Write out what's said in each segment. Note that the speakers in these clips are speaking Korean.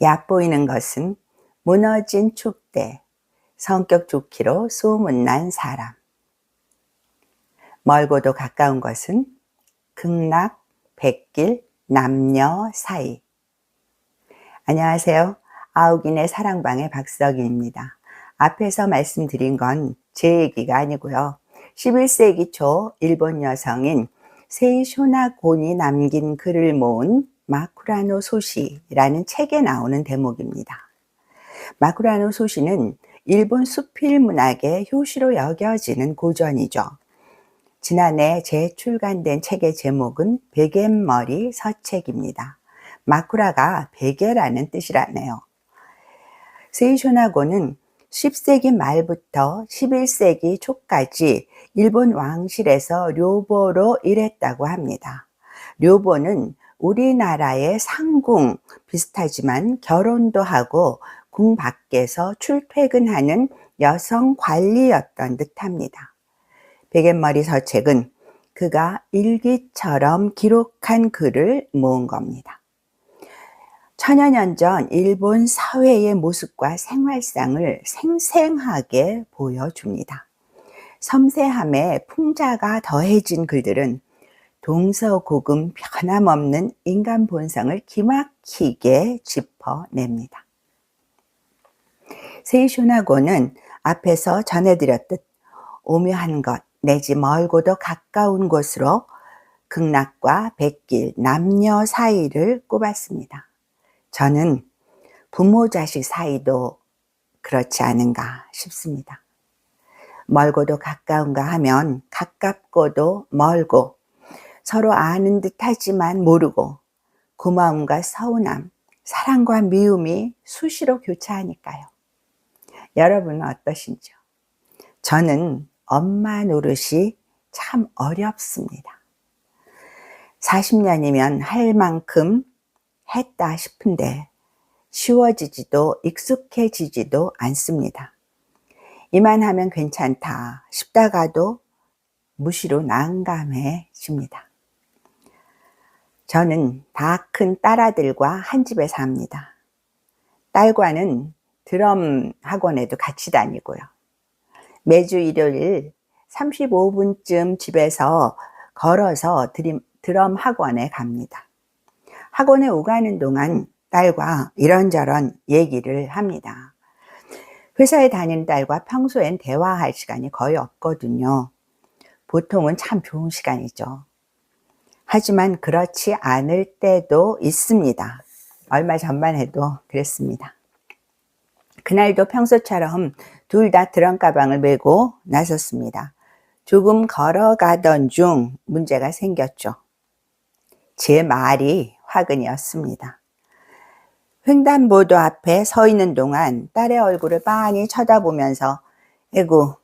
얕보이는 것은 무너진 축대, 성격 좋기로 소문난 사람. 멀고도 가까운 것은 극락, 백길, 남녀 사이. 안녕하세요. 아우긴의 사랑방의 박석희입니다. 앞에서 말씀드린 건 제 얘기가 아니고요. 11세기 초 일본 여성인 세이쇼나 곤이 남긴 글을 모은 마쿠라노 소시라는 책에 나오는 대목입니다. 마쿠라노 소시는 일본 수필 문학의 효시로 여겨지는 고전이죠. 지난해 재출간된 책의 제목은 베갯머리 서책입니다. 마쿠라가 베개라는 뜻이라네요. 세이쇼나고는 10세기 말부터 11세기 초까지 일본 왕실에서 료보로 일했다고 합니다. 료보는 우리나라의 상궁 비슷하지만 결혼도 하고 궁 밖에서 출퇴근하는 여성 관리였던 듯합니다. 베갯머리 서책은 그가 일기처럼 기록한 글을 모은 겁니다. 천여 년 전 일본 사회의 모습과 생활상을 생생하게 보여줍니다. 섬세함에 풍자가 더해진 글들은 동서고금 변함없는 인간 본성을 기막히게 짚어냅니다. 세이쇼나고는 앞에서 전해드렸듯 오묘한 것 내지 멀고도 가까운 곳으로 극락과 백길, 남녀 사이를 꼽았습니다. 저는 부모 자식 사이도 그렇지 않은가 싶습니다. 멀고도 가까운가 하면 가깝고도 멀고 서로 아는 듯 하지만 모르고 고마움과 서운함, 사랑과 미움이 수시로 교차하니까요. 여러분은 어떠신지요? 저는 엄마 노릇이 참 어렵습니다. 40년이면 할 만큼 했다 싶은데 쉬워지지도 익숙해지지도 않습니다. 이만 하면 괜찮다 싶다가도 무시로 난감해집니다. 저는 다 큰 딸아들과 한 집에 삽니다. 딸과는 드럼 학원에도 같이 다니고요. 매주 일요일 35분쯤 집에서 걸어서 드럼 학원에 갑니다. 학원에 오가는 동안 딸과 이런저런 얘기를 합니다. 회사에 다니는 딸과 평소엔 대화할 시간이 거의 없거든요. 보통은 참 좋은 시간이죠. 하지만 그렇지 않을 때도 있습니다. 얼마 전만 해도 그랬습니다. 그날도 평소처럼 둘 다 드럼 가방을 메고 나섰습니다. 조금 걸어가던 중 문제가 생겼죠. 제 말이 화근이었습니다. 횡단보도 앞에 서 있는 동안 딸의 얼굴을 빤히 쳐다보면서 에구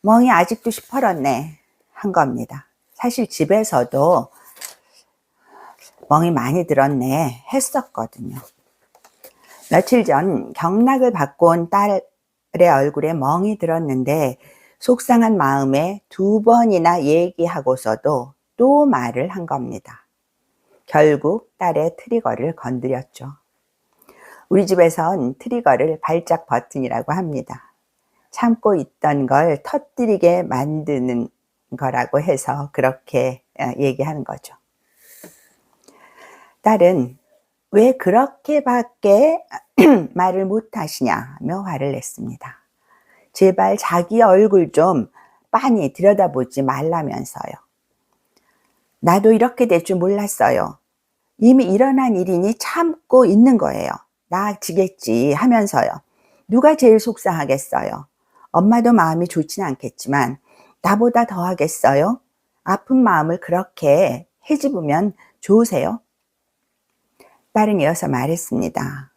멍이 아직도 시퍼렇네 한 겁니다. 사실 집에서도 멍이 많이 들었네 했었거든요. 며칠 전 경락을 받고 온 딸의 얼굴에 멍이 들었는데 속상한 마음에 두 번이나 얘기하고서도 또 말을 한 겁니다. 결국 딸의 트리거를 건드렸죠. 우리 집에선 트리거를 발작 버튼이라고 합니다. 참고 있던 걸 터뜨리게 만드는 거라고 해서 그렇게 어, 얘기하는 거죠. 딸은 왜 그렇게밖에 말을 못 하시냐 며 화를 냈습니다. 제발 자기 얼굴 좀 빤히 들여다보지 말라면서요. 나도 이렇게 될 줄 몰랐어요. 이미 일어난 일이니 참고 있는 거예요. 나아지겠지 하면서요. 누가 제일 속상하겠어요? 엄마도 마음이 좋진 않겠지만 나보다 더 하겠어요? 아픈 마음을 그렇게 해집으면 좋으세요? 딸은 이어서 말했습니다.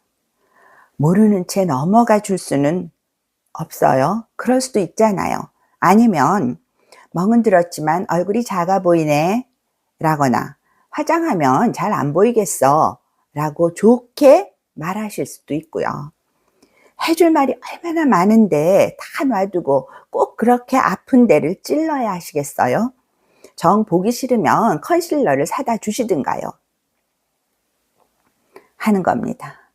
모르는 채 넘어가 줄 수는 없어요. 그럴 수도 있잖아요. 아니면 멍은 들었지만 얼굴이 작아 보이네 라거나 화장하면 잘 안 보이겠어 라고 좋게 말하실 수도 있고요. 해줄 말이 얼마나 많은데 다 놔두고 꼭 그렇게 아픈 데를 찔러야 하시겠어요? 정 보기 싫으면 컨실러를 사다 주시든가요. 하는 겁니다.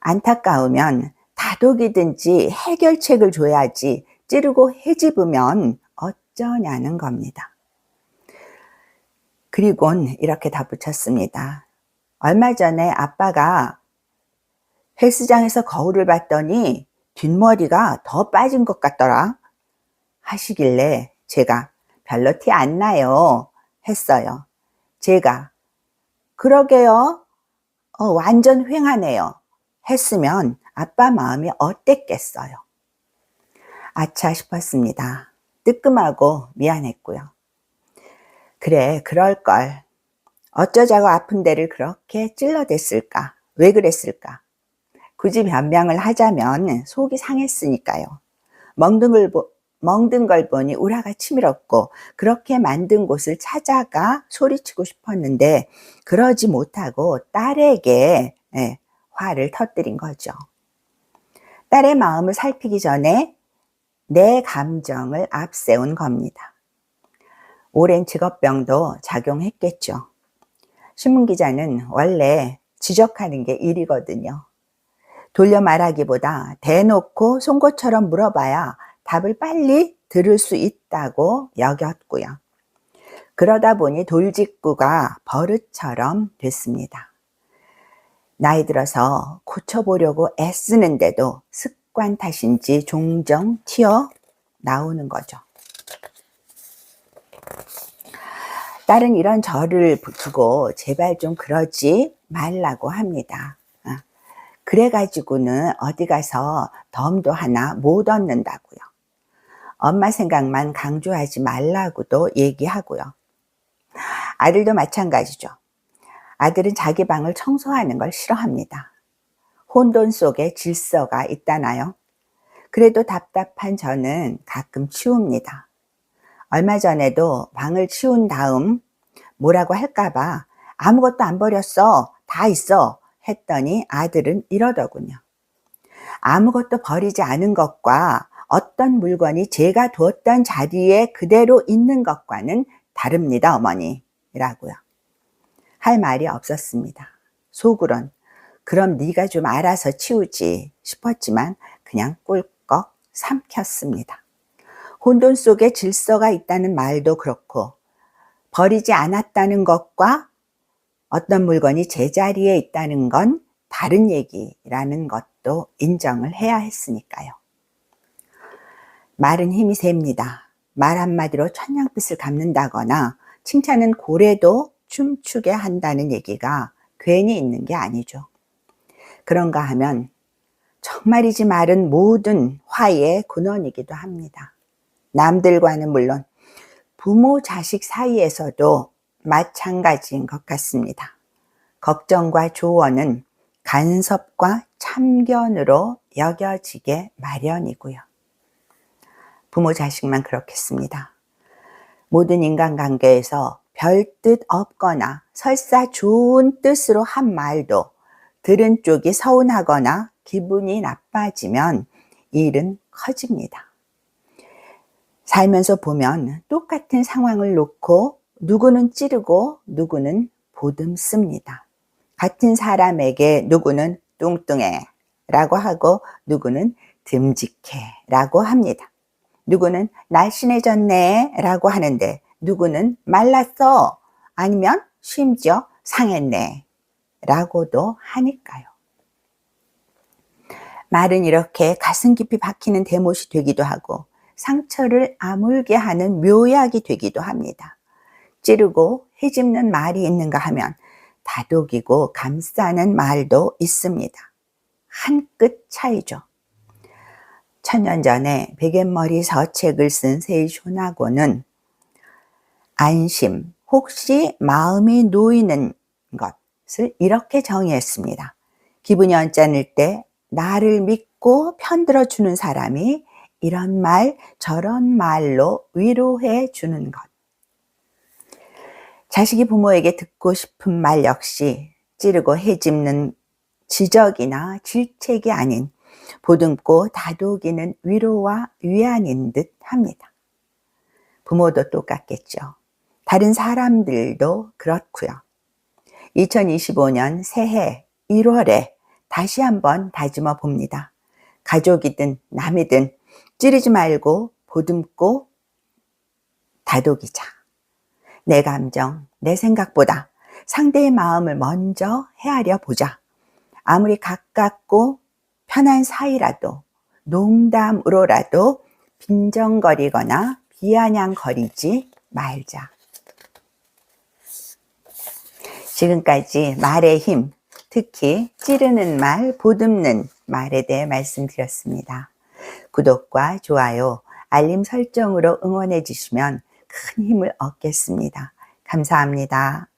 안타까우면 다독이든지 해결책을 줘야지 찌르고 해집으면 어쩌냐는 겁니다. 그리곤 이렇게 덧붙였습니다. 얼마 전에 아빠가 헬스장에서 거울을 봤더니 뒷머리가 더 빠진 것 같더라 하시길래 제가 별로 티 안 나요 했어요. 제가 그러게요. 어, 완전 휑하네요. 했으면 아빠 마음이 어땠겠어요. 아차 싶었습니다. 뜨끔하고 미안했고요. 그래, 그럴걸. 어쩌자고 아픈 데를 그렇게 찔러댔을까? 왜 그랬을까? 굳이 변명을 하자면 속이 상했으니까요. 걸, 보, 먹는 걸 보니 우라가 치밀었고 그렇게 만든 곳을 찾아가 소리치고 싶었는데 그러지 못하고 딸에게 예, 화를 터뜨린 거죠. 딸의 마음을 살피기 전에 내 감정을 앞세운 겁니다. 오랜 직업병도 작용했겠죠. 신문 기자는 원래 지적하는 게 일이거든요. 돌려 말하기보다 대놓고 송곳처럼 물어봐야 답을 빨리 들을 수 있다고 여겼고요. 그러다 보니 돌직구가 버릇처럼 됐습니다. 나이 들어서 고쳐보려고 애쓰는데도 습관 탓인지 종종 튀어 나오는 거죠. 딸은 이런 저를 두고 제발 좀 그러지 말라고 합니다. 아, 그래가지고는 어디 가서 덤도 하나 못 얻는다고요. 엄마 생각만 강조하지 말라고도 얘기하고요. 아들도 마찬가지죠. 아들은 자기 방을 청소하는 걸 싫어합니다. 혼돈 속에 질서가 있다나요? 그래도 답답한 저는 가끔 치웁니다. 얼마 전에도 방을 치운 다음 뭐라고 할까봐 아무것도 안 버렸어. 다 있어. 했더니 아들은 이러더군요. 아무것도 버리지 않은 것과 어떤 물건이 제가 두었던 자리에 그대로 있는 것과는 다릅니다, 어머니. 라고요. 할 말이 없었습니다. 속으론 그럼 네가 좀 알아서 치우지 싶었지만 그냥 꿀꺽 삼켰습니다. 혼돈 속에 질서가 있다는 말도 그렇고 버리지 않았다는 것과 어떤 물건이 제자리에 있다는 건 다른 얘기라는 것도 인정을 해야 했으니까요. 말은 힘이 셉니다. 말 한마디로 천냥빛을 갚는다거나 칭찬은 고래도 춤추게 한다는 얘기가 괜히 있는 게 아니죠. 그런가 하면 정말이지 말은 모든 화의 근원이기도 합니다. 남들과는 물론 부모 자식 사이에서도 마찬가지인 것 같습니다. 걱정과 조언은 간섭과 참견으로 여겨지게 마련이고요. 부모 자식만 그렇겠습니다. 모든 인간관계에서 별 뜻 없거나 설사 좋은 뜻으로 한 말도 들은 쪽이 서운하거나 기분이 나빠지면 일은 커집니다. 살면서 보면 똑같은 상황을 놓고 누구는 찌르고 누구는 보듬습니다. 같은 사람에게 누구는 뚱뚱해 라고 하고 누구는 듬직해 라고 합니다. 누구는 날씬해졌네 라고 하는데 누구는 말랐어 아니면 심지어 상했네 라고도 하니까요. 말은 이렇게 가슴 깊이 박히는 대못이 되기도 하고 상처를 아물게 하는 묘약이 되기도 합니다. 찌르고 헤집는 말이 있는가 하면 다독이고 감싸는 말도 있습니다. 한 끗 차이죠. 천년 전에 베갯머리 서책을 쓴 세이쇼나고는 안심, 혹시 마음이 놓이는 것을 이렇게 정의했습니다. 기분이 언짢을 때 나를 믿고 편들어 주는 사람이 이런 말, 저런 말로 위로해 주는 것. 자식이 부모에게 듣고 싶은 말 역시 찌르고 해집는 지적이나 질책이 아닌 보듬고 다독이는 위로와 위안인 듯 합니다. 부모도 똑같겠죠. 다른 사람들도 그렇고요. 2025년 새해 1월에 다시 한번 다짐어 봅니다. 가족이든 남이든 찌르지 말고 보듬고 다독이자. 내 감정, 내 생각보다 상대의 마음을 먼저 헤아려 보자. 아무리 가깝고 편한 사이라도 농담으로라도 빈정거리거나 비아냥거리지 말자. 지금까지 말의 힘, 특히 찌르는 말, 보듬는 말에 대해 말씀드렸습니다. 구독과 좋아요, 알림 설정으로 응원해 주시면 큰 힘을 얻겠습니다. 감사합니다.